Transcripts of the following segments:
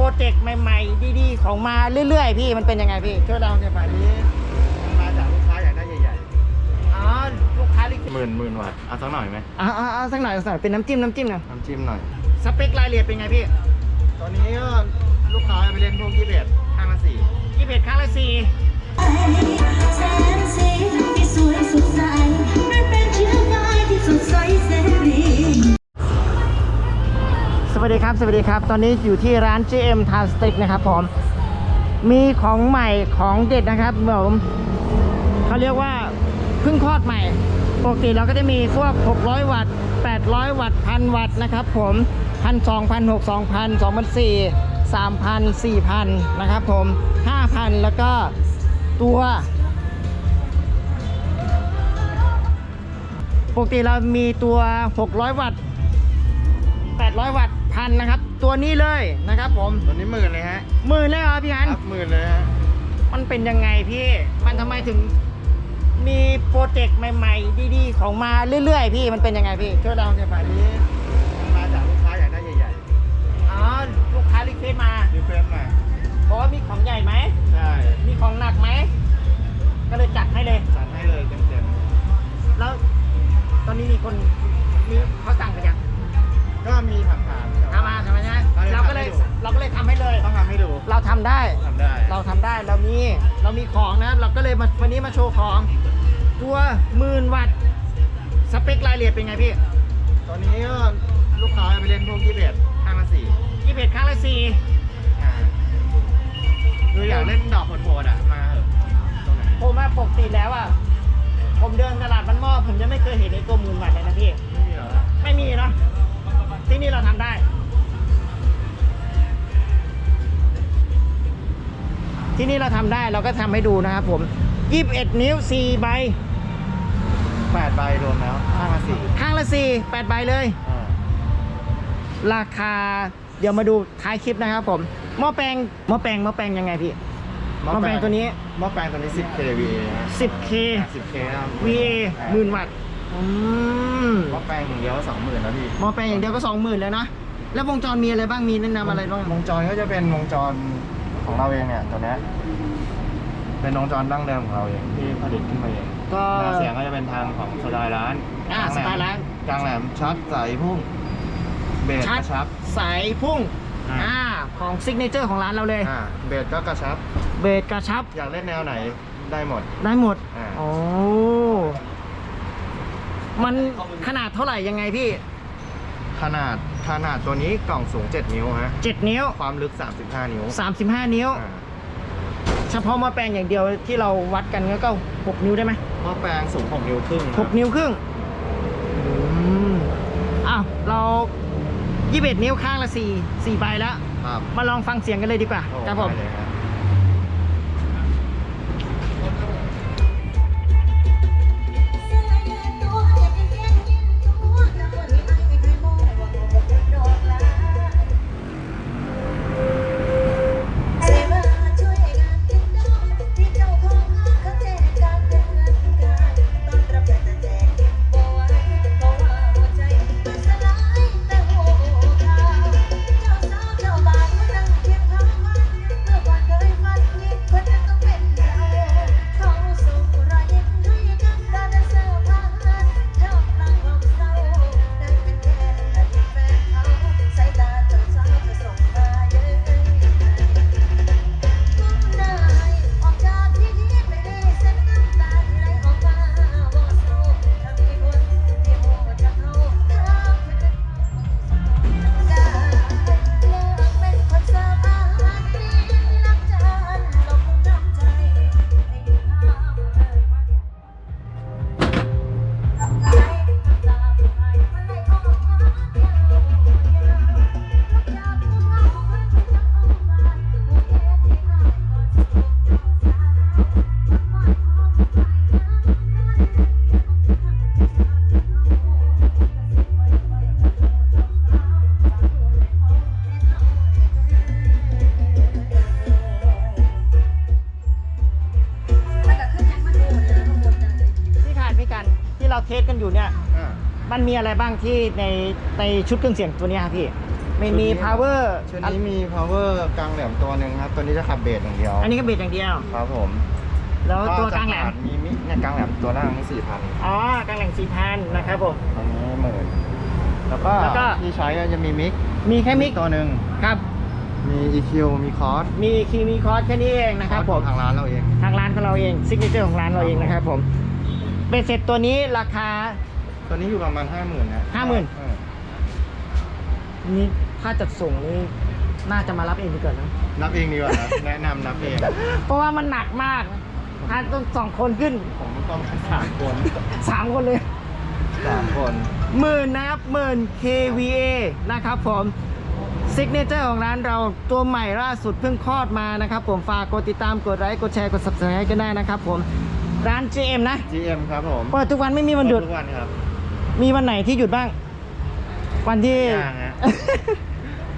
โปรเจกต์ใหม่ ๆ ดีๆ ของมาเรื่อยๆ พี่มันเป็นยังไงพี่ช่วยเราหน่อยอันนี้มาจากลูกค้าอยากได้ใหญ่อ๋อลูกค้าลิๆหมื่นหมื่นวัตต์เอาสักหน่อยไหมอ่าอ่าสักหน่อยสักหน่อยเป็นน้ำจิ้มน้ำจิ้มหน่อยน้ำจิ้มหน่อย สเปครายละเอียดเป็นไงพี่ตอนนี้ก็ลูกค้าไปเล่นพวกยี่สิบเอ็ดห้ามาสี่ยี่สิบเอ็ดครั้งละสี่แสนสีที่สวยสดใสมันเป็นเชื้อไฟที่สดใส วัสดีครับ สวัสดีครับ ตอนนี้อยู่ที่ร้าน GM t a n s t i c นะครับผม มีของใหม่ของเด็ดนะครับผมเขาเรียกว่าเพิ่งคลอดใหม่ ปกติเราก็จะมีพวก 600 วัตต์ 800 วัตต์ 1,000 วัตต์นะครับผมพันสองพันหกสองพันสองพันะครับผมห้าพันแล้วก็ตัว ปกติเรามีตัว 600 วัตต์800 วัตต์ พันนะครับ ตัวนี้เลยนะครับผมตอนนี้หมื่นเลยฮะหมื่นเลยเหรอพี่ฮันครับหมื่นเลยฮะมันเป็นยังไงพี่ มันทำไมถึงมีโปรเจกต์ใหม่ ๆ ดีๆ ของมาเรื่อยๆ พี่มันเป็นยังไงพี่ช่วยเราหน่อยอันนี้มาจากลูกค้าอยากได้ใหญ่อ๋อลูกค้ารีเควสต์มาๆรีเควส เลยทำให้ดูเราก็เลยทำให้เลย ต้องทำให้ดูเราทำได้ ทำได้เราทำได้เรามีเรามีของนะเราก็เลยมาวันนี้มาโชว์ของ ตัวหมื่นวัตต์สเปครายละเอียดเป็นไงพี่ตอนนี้ก็ลูกค้าไปเล่นพวกยี่สิบเอ็ดห้ามาสี่ยี่สิบเอ็ดครั้งละสี่อ่าคืออยากเล่นดอกโหดๆอะมาเถอะตรงไหนผมว่าปกติแล้วอะผมเดินตลาดมันหม้อผมยังไม่เคยเห็นในตัวหมื่นวัตต์เลยนะพี่ ไม่มีเหรอ ไม่มีเนาะที่นี่เราทำได้ ที่นี่เราทำได้เราก็ทำให้ดูนะครับผม21นิ้ว4ใบแปดใบรวมแล้วห้ามาสี่ข้างละ4 8ใบเลยอ่าราคาเดี๋ยวมาดูท้ายคลิปนะครับผมหม้อแปลงหม้อแปลงหม้อแปลงยังไงพี่หม้อแปลงตัวนี้หม้อแปลงตัวนี้ 10 kVA 10K 10 k ครับ VA หมื่นวัตต์อืมหม้อแปลงอย่างเดียวก็20,000แล้วพี่หม้อแปลงอย่างเดียวก็20,000แล้วนะแล้ววงจรมีอะไรบ้างมีแนะนำอะไรบ้างวงจรก็จะเป็นวงจร ของเราเองเนี่ยตัวเนี้ยเป็นวงจรดั้งเดิมของเราเองที่ผลิตขึ้นมาเองก็แนวเสียงก็จะเป็นทางของสไตล์ร้านอ่ากลงแหลมสไตล์ร้านกลางแหลมชัดใสพุ่งเบสชักดระชับสายพุ่งอ่า อ่าของซิกเนเจอร์ของร้านเราเลย อ่าเบสก็กระชับ เบสกระชับอยากเล่นแนวไหนได้หมด ได้หมดอ่า โอ้มันขนาดเท่าไหร่ยังไงพี่ ขนาด ขนาดตัวนี้กล่องสูง 7 นิ้วฮะ7 นิ้ว ความลึก 35 นิ้ว 35 นิ้ว อ่าเฉพาะหมาแปลงอย่างเดียวที่เราวัดกันก็ 6 นิ้วได้ไหมหม้อแปลงสูง 6 นิ้วครึ่งหกนิ้วครึ่งอืมอ้าวเรา21นิ้วข้างละ4 4ใบแล้ว ครับมาลองฟังเสียงกันเลยดีกว่า โอ้ครับผม ได้เลยครั ที่เราเทสกันอยู่เนี่ย อ่า มันมีอะไรบ้างที่ในในชุดเครื่องเสียงตัวเนี้ยครับพี่ไม่มี power ชุดนี้มี power กลางแหลมตัวหนึ่งครับ ตัวนี้จะขับเบสอย่างเดียวอันนี้ก็เบสอย่างเดียว ครับผมแล้วตัวกลางแหลม จะมีมิเนี่ยกลางแหลมตัวล่างนี่สี่พันอ๋อกลางแหลมสี่พันนะครับผมตรงนี้หมื่นแล้วก็แล้วก็ ที่ใช้ก็จะมีมิกมีแค่มิกตัวหนึ่งครับ มี EQ มีคอร์สมีคีย์มีคอร์สแค่นี้เองนะครับผม ทางร้านเราเอง ทางร้านของเราเองซิกเนเจอร์ของร้านเราเองนะครับผม เบสเสร็จตัวนี้ราคาตัวนี้อยู่ประมาณห้าหมื่นนะ50,000 เออนี่ถ้าจัดส่งนี่น่าจะมารับเองดีกว่านะ นับเองดีกว่าครับแนะนำนับเองเพราะว่ามันหนักมากถ้าต้องสองคนขึ้นผมต้องสามคนสามคนเลยสามคน หมื่นนะครับหมื่น KVA นะครับผมซิกเนเจอร์ของร้านเราตัวใหม่ล่าสุดเพิ่งคลอดมานะครับผมฝากกดติดตามกดไลค์กดแชร์กด subscribe กันได้นะครับผม ร้าน GM นะ GM ครับผมเปิดทุกวันไม่มีวันหยุด ทุกวันครับมีวันไหนที่หยุดบ้าง วันที่ ย่างฮะ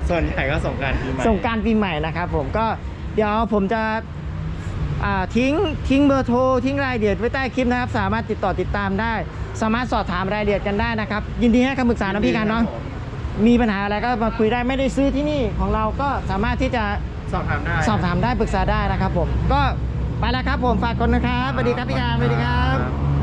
ส่วนใหญ่ก็ส่งกรารปีใหม่ส่งกรารปีใหม่นะครับผมก็เดี๋ยวผมจะอ่าทิ้งทิ้งเบอร์โทรทิ้งรายละเอียดไว้ใต้คลิปนะครับ สามารถติดต่อติดตามได้ สามารถสอบถามรายละเอียดกันได้นะครับ ยินดีให้คำปรึกษานะพี่กันเนาะครับผมมีปัญหาอะไรก็มาคุยได้ไม่ได้ซื้อที่นี่ของเราก็สามารถที่จะสอบถามได้สอบถามได้ปรึกษาได้นะครับผมก็ ไปแล้วครับผมฝากคนนะครับสวัสดีครับพี่การสวัสดีครับครับ